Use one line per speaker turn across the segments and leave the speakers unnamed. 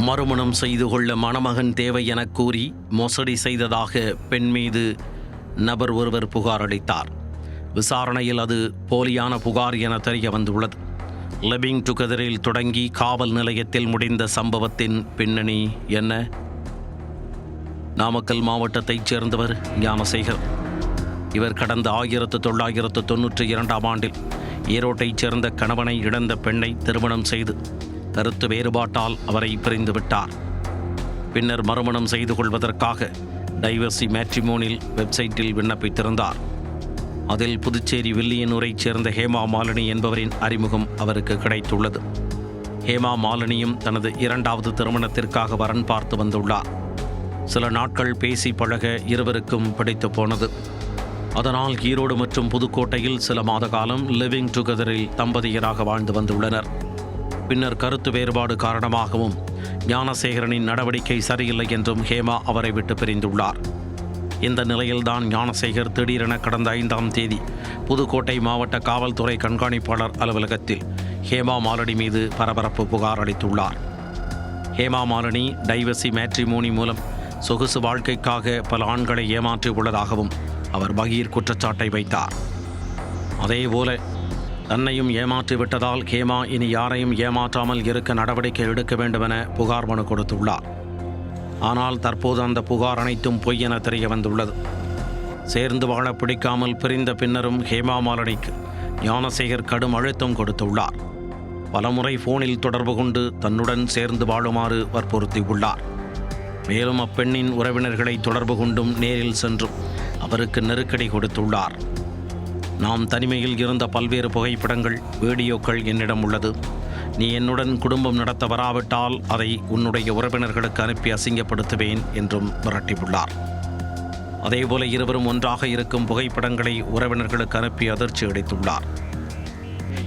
மறுமணம் செய்து கொள்ள மணமகன் தேவை எனக் கூறி மோசடி செய்ததாக பெண் மீது நபர் ஒருவர் புகார் அளித்தார். விசாரணையில் அது போலியான புகார் என தெரிய வந்துள்ளது. லிவிங் டுகெதரில் தொடங்கி காவல் நிலையத்தில் முடிந்த சம்பவத்தின் பின்னணி என்ன? நாமக்கல் மாவட்டத்தைச் சேர்ந்தவர் ஞானசேகர். இவர் கடந்த ஆயிரத்து தொள்ளாயிரத்து தொன்னூற்றி இரண்டாம் ஆண்டில் ஈரோட்டைச் சேர்ந்த கணவனை இழந்த பெண்ணை திருமணம் செய்து கருத்து வேறுபாட்டால் அவரை பிரிந்து விட்டார் பின்னர் மறுமணம் செய்து கொள்வதற்காக டைவர்சி மேட்ரிமோனில் வெப்சைட்டில் விண்ணப்பித்திருந்தார். அதில் புதுச்சேரி வில்லியனூரைச் சேர்ந்த ஹேமா மாலினி என்பவரின் அறிமுகம் அவருக்கு கிடைத்துள்ளது. ஹேமா மாலினியும் தனது இரண்டாவது திருமணத்திற்காக வரன் பார்த்து வந்துள்ளார். சில நாட்கள் பேசி பழக இருவருக்கும் பிடித்து போனது. அதனால் ஈரோடு மற்றும் புதுக்கோட்டையில் சில மாத காலம் லிவிங் டுகெதரில் தம்பதியராக வாழ்ந்து வந்துள்ளனர். பின்னர் கருத்து வேறுபாடு காரணமாகவும் ஞானசேகரனின் நடவடிக்கை சரியில்லை என்றும் ஹேமா அவரை விட்டு பிரிந்துள்ளார். இந்த நிலையில்தான் ஞானசேகர் திடீரென கடந்த ஐந்தாம் தேதி புதுக்கோட்டை மாவட்ட காவல்துறை கண்காணிப்பாளர் அலுவலகத்தில் ஹேமா மாலினி மீது பரபரப்பு புகார் அளித்துள்ளார். ஹேமா மாலினி டைவர்சி மேட்ரிமோனி மூலம் சொகுசு வாழ்க்கைக்காக பல ஆண்களை ஏமாற்றி உள்ளதாகவும் அவர் பகீர் குற்றச்சாட்டை வைத்தார். அதேபோல தன்னையும் ஏமாற்றிவிட்டதால் ஹேமா இனி யாரையும் ஏமாற்றாமல் இருக்க நடவடிக்கை எடுக்க வேண்டுமென புகார் மனு கொடுத்துள்ளார். ஆனால் தற்போது அந்த புகார் அனைத்தும் பொய் என தெரிய வந்துள்ளது. சேர்ந்து வாழ பிடிக்காமல் பிரிந்த பின்னரும் ஹேமா மாலனிக்கு ஞானசேகர் கடும் அழுத்தம் கொடுத்துள்ளார். பலமுறை போனில் தொடர்பு கொண்டு தன்னுடன் சேர்ந்து வாழுமாறு வற்புறுத்தியுள்ளார். மேலும் அப்பெண்ணின் உறவினர்களை தொடர்பு கொண்டும் நேரில் சென்றும் அவருக்கு நெருக்கடி கொடுத்துள்ளார். நாம் தனிமையில் இருந்த பல்வேறு புகைப்படங்கள் வீடியோக்கள் என்னிடம் உள்ளது. நீ என்னுடன் குடும்பம் நடத்த வராவிட்டால் அதை உன்னுடைய உறவினர்களுக்கு அனுப்பி அசிங்கப்படுத்துவேன் என்றும் மிரட்டியுள்ளார் அதேபோல இருவரும் ஒன்றாக இருக்கும் புகைப்படங்களை உறவினர்களுக்கு அனுப்பி அதிர்ச்சி அளித்துள்ளார்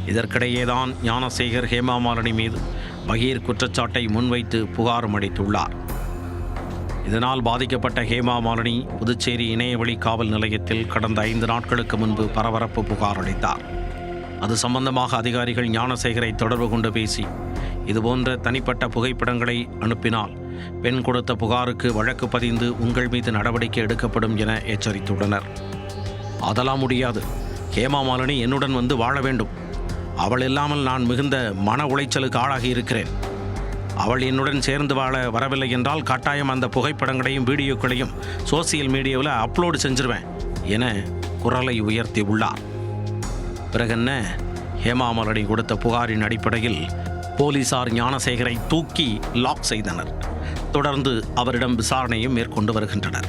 இதற்கிடையேதான் ஞானசேகர் ஹேமா மாலினி மீது பகீர் குற்றச்சாட்டை முன்வைத்து புகாரும் அளித்துள்ளார். இதனால் பாதிக்கப்பட்ட ஹேமா மாலினி புதுச்சேரி இணையவழி காவல் நிலையத்தில் கடந்த ஐந்து நாட்களுக்கு முன்பு பரபரப்பு புகார் அளித்தார். அது சம்பந்தமாக அதிகாரிகள் ஞானசேகரை தொடர்பு கொண்டு பேசி இதுபோன்ற தனிப்பட்ட புகைப்படங்களை அனுப்பினால் பெண் கொடுத்த புகாருக்கு வழக்கு பதிந்து உங்கள் மீது நடவடிக்கை எடுக்கப்படும் என எச்சரித்துள்ளனர். அதெல்லாம் முடியாது. ஹேமா மாலினி என்னுடன் வந்து வாழ வேண்டும். அவள் இல்லாமல் நான் மிகுந்த மன உளைச்சலுக்கு ஆளாகி இருக்கிறேன். அவள் என்னுடன் சேர்ந்து வாழ வரவில்லை என்றால் கட்டாயம் அந்த புகைப்படங்களையும் வீடியோக்களையும் சோசியல் மீடியாவில் அப்லோடு செஞ்சிருவேன் என குரலை உயர்த்தி உள்ளார் பிறகென்ன ஹேமாமலடி கொடுத்த புகாரின் அடிப்படையில் போலீசார் ஞானசேகரை தூக்கி லாக் செய்தனர். தொடர்ந்து அவரிடம் விசாரணையும் மேற்கொண்டு வருகின்றனர்.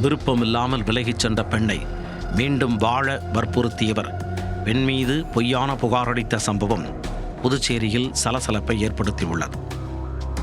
விருப்பமில்லாமல் விலகிச் சென்ற பெண்ணை மீண்டும் வாழ வற்புறுத்தியவர். பெண் மீது பொய்யான புகாரளித்த சம்பவம் புதுச்சேரியில் சலசலப்பை ஏற்படுத்தியுள்ளது.